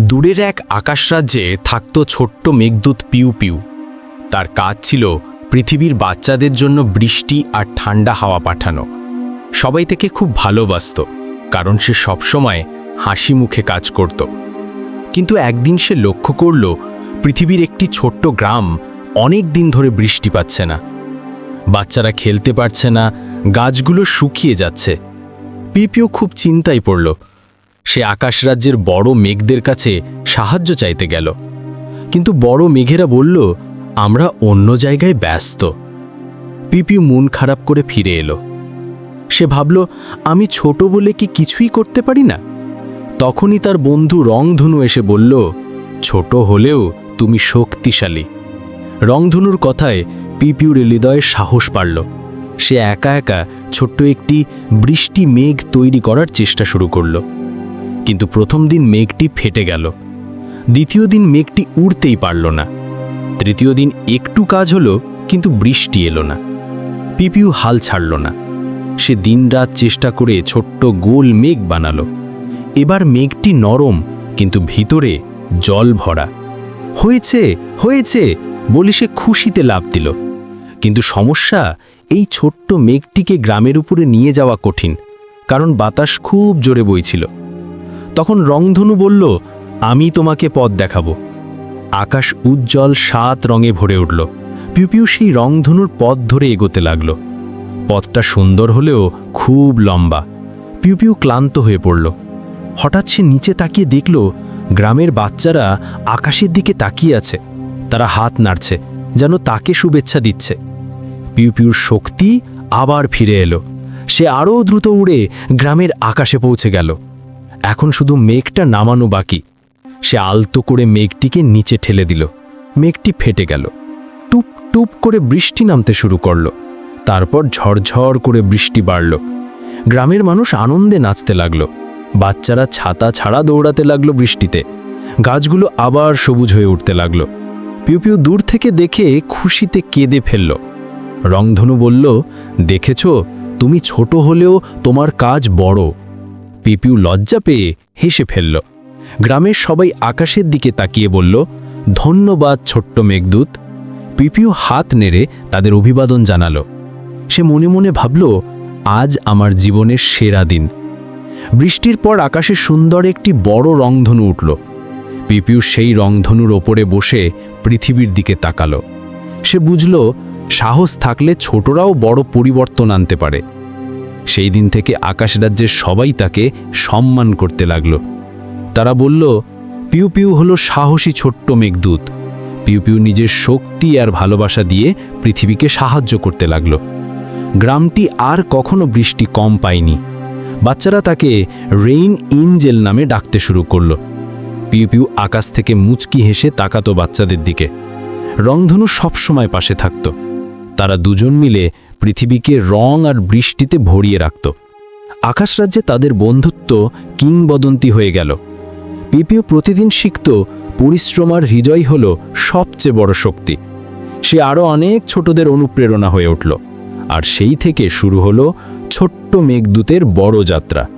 দূরের এক আকাশরাজ্যে থাকত ছোট্ট মেঘদূত পিউ পিউ। তার কাজ ছিল পৃথিবীর বাচ্চাদের জন্য বৃষ্টি আর ঠান্ডা হাওয়া পাঠানো। সবাই থেকে খুব ভালোবাসত, কারণ সে সবসময় হাসি মুখে কাজ করত। কিন্তু একদিন সে লক্ষ্য করল, পৃথিবীর একটি ছোট্ট গ্রাম অনেক দিন ধরে বৃষ্টি পাচ্ছে না। বাচ্চারা খেলতে পারছে না, গাছগুলো শুকিয়ে যাচ্ছে। পিপিও খুব চিন্তায় পড়ল সে আকাশ রাজ্যের বড় মেঘদের কাছে সাহায্য চাইতে গেল। কিন্তু বড় মেঘেরা বলল, আমরা অন্য জায়গায় ব্যস্ত। পিপিউ মন খারাপ করে ফিরে এলো। সে ভাবল, আমি ছোট বলে কি কিছুই করতে পারি না? তখনই তার বন্ধু রংধনু এসে বলল, ছোট হলেও তুমি শক্তিশালী। রংধনুর কথায় পিপিউর হৃদয়ে সাহস পারল সে একা একা ছোট্ট একটি বৃষ্টি মেঘ তৈরি করার চেষ্টা শুরু করল। কিন্তু প্রথম দিন মেঘটি ফেটে গেল। দ্বিতীয় দিন মেঘটি উড়তেই পারল না। তৃতীয় দিন একটু কাজ হলো, কিন্তু বৃষ্টি এলো না। পিপিউ হাল ছাড়ল না। সে দিনরাত চেষ্টা করে ছোট্ট গোল মেঘ বানালো। এবার মেঘটি নরম, কিন্তু ভিতরে জল ভরা। হয়েছে হয়েছে, বলে সে খুশিতে লাভ দিল। কিন্তু সমস্যা, এই ছোট্ট মেঘটিকে গ্রামের উপরে নিয়ে যাওয়া কঠিন, কারণ বাতাস খুব জোরে বইছিল। তখন রংধনু বলল, আমি তোমাকে পথ দেখাবো। আকাশ উজ্জ্বল সাত রঙে ভরে উঠল। পিউপিউ সেই রংধনুর পথ ধরে এগোতে লাগল। পথটা সুন্দর হলেও খুব লম্বা। পিউপিউ ক্লান্ত হয়ে পড়ল। হঠাৎ সে নিচে তাকিয়ে দেখল, গ্রামের বাচ্চারা আকাশের দিকে তাকিয়ে আছে। তারা হাত নাড়ছে, যেন তাকে শুভেচ্ছা দিচ্ছে। পিউপিউর শক্তি আবার ফিরে এলো। সে আরও দ্রুত উড়ে গ্রামের আকাশে পৌঁছে গেল। এখন শুধু মেঘটা নামানো বাকি। সে আলতো করে মেঘটিকে নিচে ঠেলে দিল। মেঘটি ফেটে গেল। টুপ টুপ করে বৃষ্টি নামতে শুরু করল। তারপর ঝড়ঝড় করে বৃষ্টি বাড়ল। গ্রামের মানুষ আনন্দে নাচতে লাগল। বাচ্চারা ছাতা ছাড়া দৌড়াতে লাগল বৃষ্টিতে। গাছগুলো আবার সবুজ হয়ে উঠতে লাগল। পিউ পিউ দূর থেকে দেখে খুশিতে কেঁদে ফেলল। রংধনু বলল, দেখেছ, তুমি ছোট হলেও তোমার কাজ বড়। পিপিউ লজ্জা পেয়ে হেসে ফেলল। গ্রামের সবাই আকাশের দিকে তাকিয়ে বলল, ধন্যবাদ ছোট্ট মেঘদূত। পিপিউ হাত নেড়ে তাদের অভিবাদন জানালো। সে মনে মনে ভাবল, আজ আমার জীবনের সেরা দিন। বৃষ্টির পর আকাশে সুন্দর একটি বড় রংধনু উঠল। পিপিউ সেই রংধনুর ওপরে বসে পৃথিবীর দিকে তাকালো। সে বুঝল, সাহস থাকলে ছোটরাও বড় পরিবর্তন আনতে পারে। সেই দিন থেকে আকাশ রাজ্যের সবাই তাকে সম্মান করতে লাগল। তারা বলল, পিউ পিউ হলো সাহসী ছোট্ট মেঘদূত। পিউ পিউ নিজের শক্তি আর ভালোবাসা দিয়ে পৃথিবীকে সাহায্য করতে লাগল। গ্রামটি আর কখনো বৃষ্টি কম পায়নি। বাচ্চারা তাকে রেইন ইঞ্জেল নামে ডাকতে শুরু করল। পিউ পিউ আকাশ থেকে মুচকি হেসে তাকাতো বাচ্চাদের দিকে। রংধনু সবসময় পাশে থাকত। তারা দুজন মিলে পৃথিবীকে রং আর বৃষ্টিতে ভরিয়ে রাখত। আকাশ রাজ্যে তাদের বন্ধুত্ব কিংবদন্তি হয়ে গেল। পিপিও প্রতিদিন শিখত, পরিশ্রম আর হৃদয় হল সবচেয়ে বড় শক্তি। সে আরও অনেক ছোটদের অনুপ্রেরণা হয়ে উঠল। আর সেই থেকে শুরু হলো ছোট্ট মেঘদূতের বড় যাত্রা।